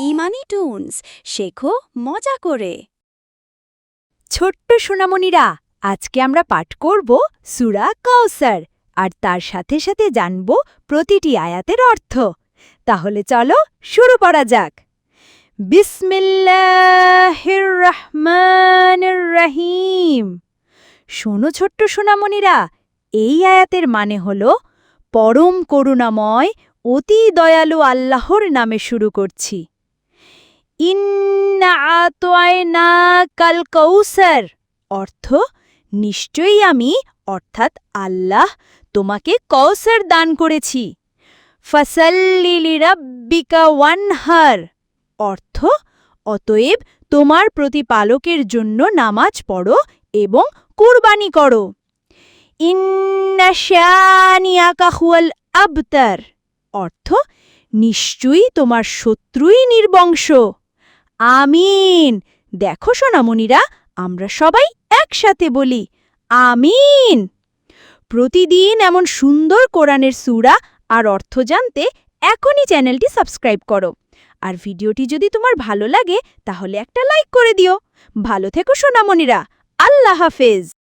ইমানি টুনস, শেখো, মজা করে। ছোট্ট সোনামণিরা, আজকে আমরা পাঠ করব সুরা কাউসার, আর তার সাথে সাথে জানব প্রতিটি আয়াতের অর্থ। তাহলে চলো শুরু করা যাক। বিসমিল্লাহির রহিম শোনো ছোট্ট সোনামণিরা, এই আয়াতের মানে হল, পরম করুণাময় অতি দয়ালু আল্লাহর নামে শুরু করছি। ইন্না কাল কৌসার অর্থ নিশ্চয়ই আমি, অর্থাৎ আল্লাহ, তোমাকে কৌসার দান করেছি। ফসল্লিলি রাব্বিকা ওয়ানহার, অর্থ অতএব তোমার প্রতিপালকের জন্য নামাজ পড়ো এবং কুরবানি করো। ইন্না শানিয়াকা হুয়াল আবতার অর্থ, নিশ্চয়ই তোমার শত্রুই নির্বংশ। আমিন। দেখো সোনামণিরা, আমরা সবাই একসাথে বলি, আমিন। প্রতিদিন এমন সুন্দর কোরআনের সুরা আর অর্থ জানতে এখনই চ্যানেলটি সাবস্ক্রাইব করো। আর ভিডিওটি যদি তোমার ভালো লাগে, তাহলে একটা লাইক করে দিও। ভালো থেকো সোনামণিরা। আল্লাহ হাফেজ।